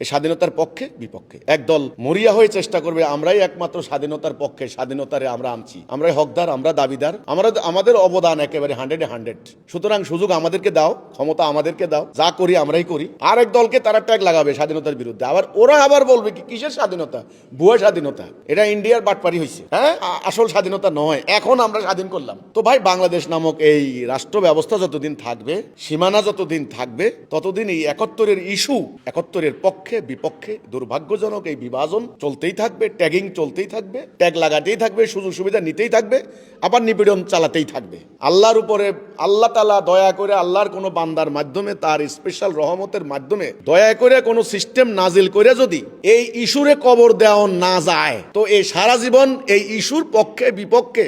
এই স্বাধীনতার পক্ষে? বিপক্ষে। একদল মরিয়া হয়ে চেষ্টা করবে, আমরাই একমাত্র স্বাধীনতার পক্ষে, স্বাধীনতারে আমরা আনছি। আমরাই হকদার, আমরা দাবিদার, আমরা আমাদের অবদান একেবারে হান্ড্রেডে হান্ড্রেড সুতরাং সুযোগ আমাদেরকে দাও, ক্ষমতা আমাদেরকে দাও, যা করি আমরাই করি। আর এক দলকে তারা ট্যাগ লাগাবে স্বাধীনতার বিরুদ্ধে। আবার ওরা আবার বলবে কি, কিসের স্বাধীনতা? ভুয়া স্বাধীনতা। এটা ইন্ডিয়ার বাটপারি হয়েছে হ্যাঁ? আসল স্বাধীনতা নয়। এখন আমরা স্বাধীন করলাম। তো ভাই, বাংলাদেশ নামক এই রাষ্ট্র ব্যবস্থা যতদিন থাকবে, সীমানা যতদিন থাকবে, ততদিন এই একাত্তরের ইস্যু একাত্তরের পক্ষে বিপক্ষে দুর্ভাগ্যজনক এই বিভাজন চলতেই থাকবে ট্যাগিং চলতেই থাকবে ট্যাগ লাগাতেই থাকবে, সুযোগ সুবিধা নিতেই থাকবে, আবার নিপীড়ন চালাতেই থাকবে। আল্লাহর উপরে, আল্লাহ তালা দয়া করে আল্লাহর কোনো বান্দার মাধ্যমে, তার স্পেশাল রহমতের মাধ্যমে দয়া করে কোনো সিস্টেম নাজিল করে যদি এই ইস্যুরে কবর দেওয়া না যায়, তো এই সারা জীবন এই ইস্যুর পক্ষে, বিপক্ষে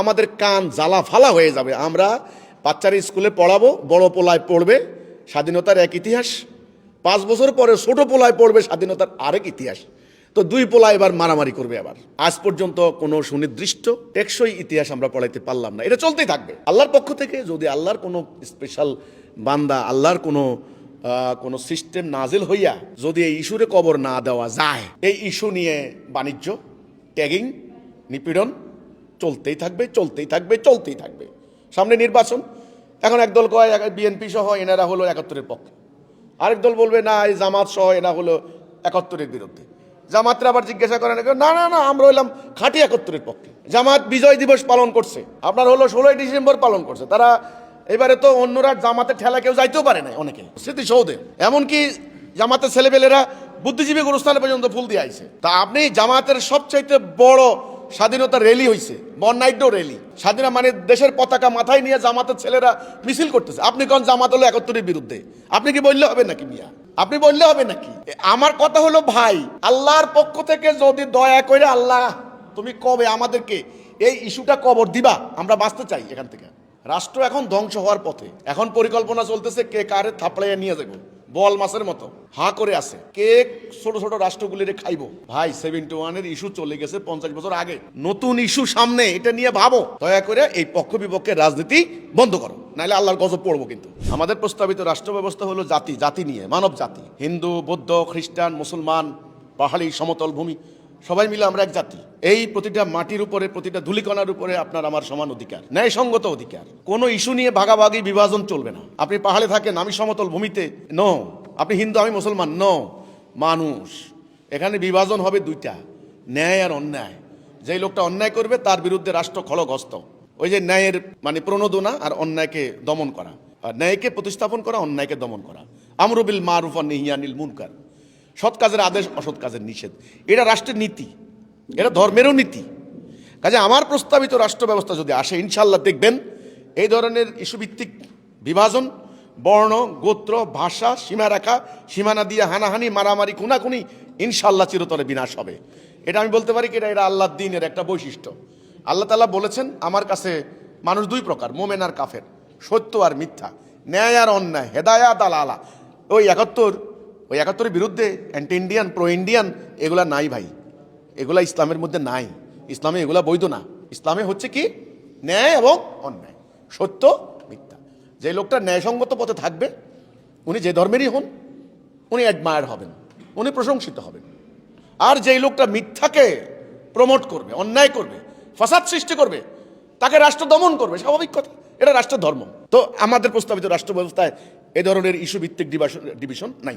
আমাদের কান জ্বালা ফালা হয়ে যাবে। আমরা বাচ্চারা স্কুলে পড়াবো, বড় পোলায় পড়বে, স্বাধীনতার এক ইতিহাস পাঁচ বছর পরে ছোট পোলায় পড়বে স্বাধীনতার আরেক ইতিহাস। তো দুই পোলা এবার মারামারি করবে আবার। আজ পর্যন্ত কোনো সুনির্দিষ্ট টেকসই ইতিহাস আমরা পড়াইতে পারলাম না। এটা চলতেই থাকবে। আল্লাহর পক্ষ থেকে যদি আল্লাহর কোনো স্পেশাল বান্দা, আল্লাহর কোনো কোনো সিস্টেম নাজিল হইয়া যদি এই ইস্যুরে কবর না দেওয়া যায়, এই ইস্যু নিয়ে বাণিজ্য ট্যাগিং নিপীড়ন চলতেই থাকবে চলতেই থাকবে চলতেই থাকবে। সামনে নির্বাচন। এখন একদল কয় বিএনপি সহ এনারা হলো একাত্তরের পক্ষে। আরেক দল বলবে, না, এই জামাত সহ এরা হলো একাত্তরের বিরুদ্ধে। জামাতরা আবার জিজ্ঞাসা করেন না না না, আমরা হইলাম খাঁটি একাত্তরের পক্ষে। জামাত বিজয় দিবস পালন করছে, আপনার হলো ষোলোই ডিসেম্বর পালন করছে। তারা এবারে তো অন্যরা জামাতের ঠেলা কেউ যাইতেও পারে না অনেকে, স্মৃতিসৌধে। এমনকি জামাতের ছেলেপেলেরা বুদ্ধিজীবী গুরুস্থানে পর্যন্ত ফুল দিয়ে আইছে। তা আপনি জামাতের সবচাইতে বড় স্বাধীনতা র্যালি হয়েছে বর্ণাঢ্য র্যালি স্বাধীনতা মানে দেশের পতাকা মাথায় নিয়ে জামাতের ছেলেরা মিছিল করতেছে। আপনি কোন জামাত হলো একাত্তরের বিরুদ্ধে? আপনি কি বললে হবে নাকি মিয়া? আপনি বললে হবে নাকি? আমার কথা হলো ভাই, আল্লাহর পক্ষ থেকে যদি দয়া করে আল্লাহ, তুমি কবে আমাদেরকে এই ইস্যুটা কবর দিবা? আমরা বাঁচতে চাই এখান থেকে। রাষ্ট্র এখন ধ্বংস হওয়ার পথে। এখন পরিকল্পনা চলতেছে কে কারে থাপড়াইয়া নিয়ে যাব। বল মাছের মতো। হা করে আছে। কেক ছোট ছোট রাষ্ট্রগুলিরে খাইবো। ভাই সেভেন্টি ওয়ানের ইস্যু চলে গেছে পঞ্চাশ বছর আগে। নতুন ইস্যু সামনে, এটা নিয়ে ভাবো। দয়া করে এই পক্ষ বিপক্ষের রাজনীতি বন্ধ করো। নাহলে আল্লাহর গজব পড়ব কিন্তু। আমাদের প্রস্তাবিত রাষ্ট্র ব্যবস্থা হলো জাতি জাতি নিয়ে, মানব জাতি। হিন্দু, বৌদ্ধ, খ্রিস্টান, মুসলমান, পাহাড়ি, সমতল ভূমি। সবাই মিলে আমরা এক জাতি। এই প্রতিটা মাটির উপরে, প্রতিটা ধুলিকণার উপরে আপনার আমার সমান অধিকার, ন্যায়সঙ্গত অধিকার। কোনো ইস্যু নিয়ে ভাগাভাগি, বিভাজন চলবে না। আপনি পাহাড়ে থাকেন, আমি সমতল ভূমিতে, ন। আপনি হিন্দু, আমি মুসলমান, ন। মানুষ। এখানে বিভাজন হবে দুইটা, ন্যায় আর অন্যায়। যেই লোকটা অন্যায় করবে, তার বিরুদ্ধে রাষ্ট্র খড়গস্ত ওই যে ন্যায়ের মানে প্রণোদনা আর অন্যায়কে দমন করা। আর ন্যায়কে প্রতিস্থাপন করা, অন্যায়কে দমন করা। আমরুবিল মারুফ আর নিহিয়ানিল মুনকার। সৎ কাজের আদেশ, অসৎ কাজের নিষেধ। এটা রাষ্ট্রের নীতি। এটা ধর্মেরও নীতি। কাজে আমার প্রস্তাবিত রাষ্ট্র ব্যবস্থা যদি আসে ইনশাল্লাহ দেখবেন এই ধরনের ইস্যুভিত্তিক বিভাজন, বর্ণ, গোত্র, ভাষা সীমারেখা সীমানা দিয়ে হানাহানি, মারামারি, খুনাখুনি ইনশাল্লাহ চিরতরে বিনাশ হবে। এটা আমি বলতে পারি কি, এটা এটা আল্লাহ দিনের একটা বৈশিষ্ট্য। আল্লাহ তালা বলেছেন, আমার কাছে মানুষ দুই প্রকার, মোমেন আর কাফের। সত্য আর মিথ্যা। ন্যায় আর অন্যায় হেদায়া দালালা ওই একাত্তর ওই একাত্তরের বিরুদ্ধে অ্যান্টি ইন্ডিয়ান প্রো ইন্ডিয়ান এগুলা নাই ভাই। এগুলা ইসলামের মধ্যে নাই। ইসলামে এগুলা বৈধ না। ইসলামে হচ্ছে কি? ন্যায় এবং অন্যায়। সত্য, মিথ্যা। যে লোকটা ন্যায়সঙ্গত পথে থাকবে, উনি যে ধর্মেরই হন, উনি অ্যাডমায়ার হবেন। উনি প্রশংসিত হবেন। আর যেই লোকটা মিথ্যাকে প্রমোট করবে, অন্যায় করবে, ফাসাদ সৃষ্টি করবে, তাকে রাষ্ট্র দমন করবে, স্বাভাবিক কথা। এটা রাষ্ট্র ধর্ম তো আমাদের প্রস্তাবিত রাষ্ট্র ব্যবস্থায় এ ধরনের ইস্যু ভিত্তিক ডিভিশন ডিভিশন নাই।